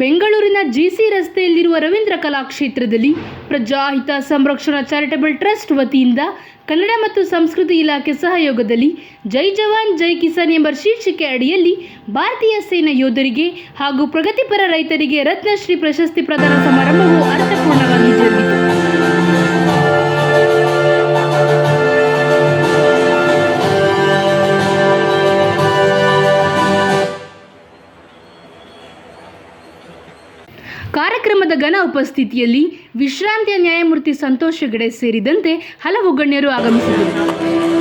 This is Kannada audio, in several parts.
ಬೆಂಗಳೂರಿನ ಜಿಸಿ ರಸ್ತೆಯಲ್ಲಿರುವ ರವೀಂದ್ರ ಕಲಾಕ್ಷೇತ್ರದಲ್ಲಿ ಪ್ರಜಾಹಿತ ಸಂರಕ್ಷಣಾ ಚಾರಿಟಬಲ್ ಟ್ರಸ್ಟ್ ವತಿಯಿಂದ ಕನ್ನಡ ಮತ್ತು ಸಂಸ್ಕೃತಿ ಇಲಾಖೆ ಸಹಯೋಗದಲ್ಲಿ ಜೈ ಜವಾನ್, ಜೈ ಕಿಸಾನ್ ಎಂಬ ಶೀರ್ಷಿಕೆ ಅಡಿಯಲ್ಲಿ ಭಾರತೀಯ ಸೇನಾ ಯೋಧರಿಗೆ ಹಾಗೂ ಪ್ರಗತಿಪರ ರೈತರಿಗೆ ರತ್ನಶ್ರೀ ಪ್ರಶಸ್ತಿ ಪ್ರದಾನ ಸಮಾರಂಭವು ಅರ್ಥಪೂರ್ಣವಾಗಿ ಜರುಗಿತು. ಕಾರ್ಯಕ್ರಮದ ಘನ ಉಪಸ್ಥಿತಿಯಲ್ಲಿ ವಿಶ್ರಾಂತಿಯ ನ್ಯಾಯಮೂರ್ತಿ ಸಂತೋಷ್ ಹೆಗಡೆ ಸೇರಿದಂತೆ ಹಲವು ಗಣ್ಯರು ಆಗಮಿಸಿದರು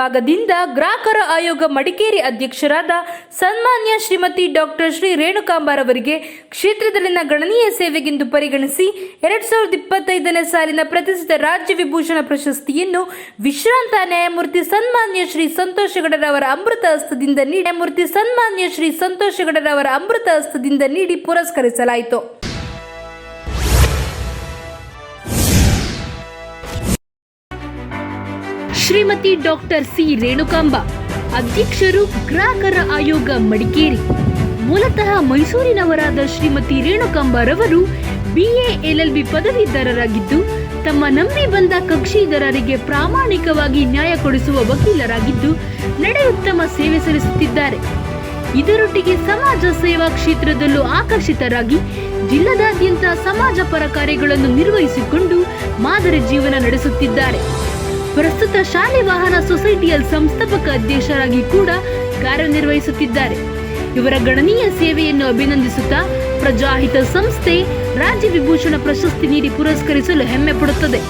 ಭಾಗದಿಂದ ಗ್ರಾಹಕರ ಆಯೋಗ ಮಡಿಕೇರಿ ಅಧ್ಯಕ್ಷರಾದ ಸನ್ಮಾನ್ಯ ಶ್ರೀಮತಿ ಡಾಕ್ಟರ್ ಶ್ರೀ ರೇಣುಕಾಂಬಾರವರಿಗೆ ಕ್ಷೇತ್ರದಲ್ಲಿನ ಗಣನೀಯ ಸೇವೆಗೆಂದು ಪರಿಗಣಿಸಿ ಎರಡ್ ಸಾವಿರದ ಇಪ್ಪತ್ತೈದನೇ ಸಾಲಿನ ಪ್ರತಿಷ್ಠಿತ ರಾಜ್ಯ ವಿಭೂಷಣ ಪ್ರಶಸ್ತಿಯನ್ನು ವಿಶ್ರಾಂತ ನ್ಯಾಯಮೂರ್ತಿ ಸನ್ಮಾನ್ಯ ಶ್ರೀ ಸಂತೋಷ್ ಅವರ ಅಮೃತ ಹಸ್ತದಿಂದ ನೀಡಿ ನ್ಯಾಯಮೂರ್ತಿ ಸನ್ಮಾನ್ಯ ಶ್ರೀ ಸಂತೋಷ್ ಅವರ ಅಮೃತ ಹಸ್ತದಿಂದ ನೀಡಿ ಪುರಸ್ಕರಿಸಲಾಯಿತು. ಶ್ರೀಮತಿ ಡಾಕ್ಟರ್ ಸಿ ರೇಣುಕಾಂಬ, ಅಧ್ಯಕ್ಷರು ಗ್ರಾಹಕರ ಆಯೋಗ ಮಡಿಕೇರಿ. ಮೂಲತಃ ಮೈಸೂರಿನವರಾದ ಶ್ರೀಮತಿ ರೇಣುಕಾಂಬರವರು ಬಿಎ, ಎಲ್ಎಲ್ಬಿ ಪದವೀಧರರಾಗಿದ್ದು, ತಮ್ಮ ನಂಬಿ ಬಂದ ಕಕ್ಷಿದಾರರಿಗೆ ಪ್ರಾಮಾಣಿಕವಾಗಿ ನ್ಯಾಯ ಕೊಡಿಸುವ ವಕೀಲರಾಗಿದ್ದು, ನಡೆಯುತ್ತಮ ಸೇವೆ ಸಲ್ಲಿಸುತ್ತಿದ್ದಾರೆ. ಇದರೊಟ್ಟಿಗೆ ಸಮಾಜ ಸೇವಾ ಕ್ಷೇತ್ರದಲ್ಲೂ ಆಕರ್ಷಿತರಾಗಿ, ಜಿಲ್ಲಾದ್ಯಂತ ಸಮಾಜ ಪರ ಕಾರ್ಯಗಳನ್ನು ನಿರ್ವಹಿಸಿಕೊಂಡು ಮಾದರಿ ಜೀವನ ನಡೆಸುತ್ತಿದ್ದಾರೆ. ಪ್ರಸ್ತುತ ಶಾಲೆ ವಾಹನ ಸೊಸೈಟಿಯ ಸಂಸ್ಥಾಪಕ ಅಧ್ಯಕ್ಷರಾಗಿ ಕೂಡ ಕಾರ್ಯನಿರ್ವಹಿಸುತ್ತಿದ್ದಾರೆ. ಇವರ ಗಣನೀಯ ಸೇವೆಯನ್ನು ಅಭಿನಂದಿಸುತ್ತಾ ಪ್ರಜಾಹಿತ ಸಂಸ್ಥೆ ರಾಜ್ಯ ವಿಭೂಷಣ ಪ್ರಶಸ್ತಿ ನೀಡಿ ಪುರಸ್ಕರಿಸಲು ಹೆಮ್ಮೆ ಪಡುತ್ತದೆ.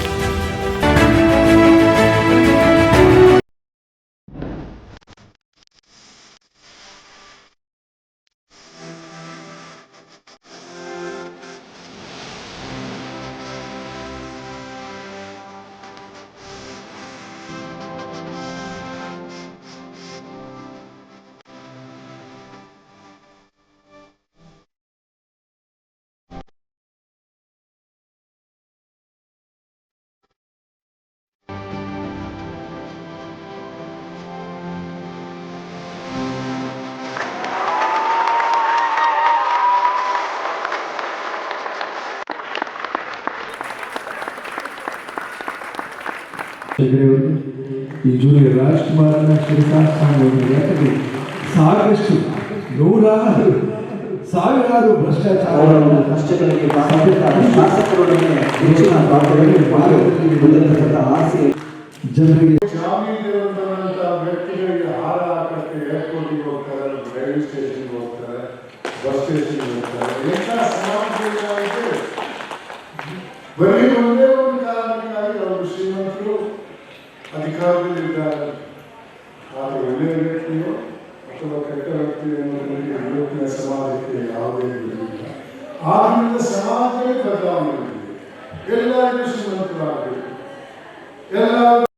ಹೆಗಡೆಯವರು ಈ ಜೂನಿಯರ್ ರಾಜ್ಕುಮಾರನ ಶಿರಸಾಸ್ತಾನವನ್ನು ಯಾಕಂದ್ರೆ ಸಾಕಷ್ಟು ನೂರಾರು ಸಾವಿರಾರು ಭ್ರಷ್ಟಾಚಾರ ಅವರ ಕಷ್ಟಗಳಿಗೆ ಬಾಧಿತ ಶಾಸಕರೊಡನೆ ಹೆಚ್ಚಿನ ಪಾತ್ರದಲ್ಲಿ ಪಾಲ್ಗೊಳ್ಳುವಂತಹ ಆಸೆ ಜನರಿಗೆ ಜಾಮೀನಿರುವಂತಹ ವ್ಯಕ್ತಿಗಳಿಗೆ ಹಾರ ಹಾಕಕ್ಕೆ ಏರ್ಪೋರ್ಟಿಗೆ ಹೋಗ್ತಾರೆ ರೈಲ್ವೆ ಸ್ಟೇಷನ್ಗೆ ಹೋಗ್ತಾರೆ ಬಸ್ ಸ್ಟೇಷನ್ಗೆ ಹೋಗ್ತಾರೆ ಎಂಥ ಸಮಾಜದಲ್ಲಿ ಬರೀ ಒಂದೇ ಒಂದು ಕಾರಣಕ್ಕಾಗಿ ಅವರು ಶ್ರೀಮಂತರು ಅಧಿಕಾರದಲ್ಲಿದ್ದಾರೆ. ಆದರೆ ಒಳ್ಳೆಯ ವ್ಯಕ್ತಿಯೋ ಅಥವಾ ಕೆಟ್ಟ ವ್ಯಕ್ತಿಯೋ ಅನ್ನೋದಕ್ಕೆ ಇವತ್ತಿನ ಸಮಾಜಕ್ಕೆ ಯಾವುದೇ ಇಲ್ಲ ಆದ್ರಿಂದ ಸಮಾಜವೇ ಬದಲಾವಣೆ ಎಲ್ಲರಿಗೂ ಶ್ರೀಮಂತರಾಗಬೇಕು ಎಲ್ಲ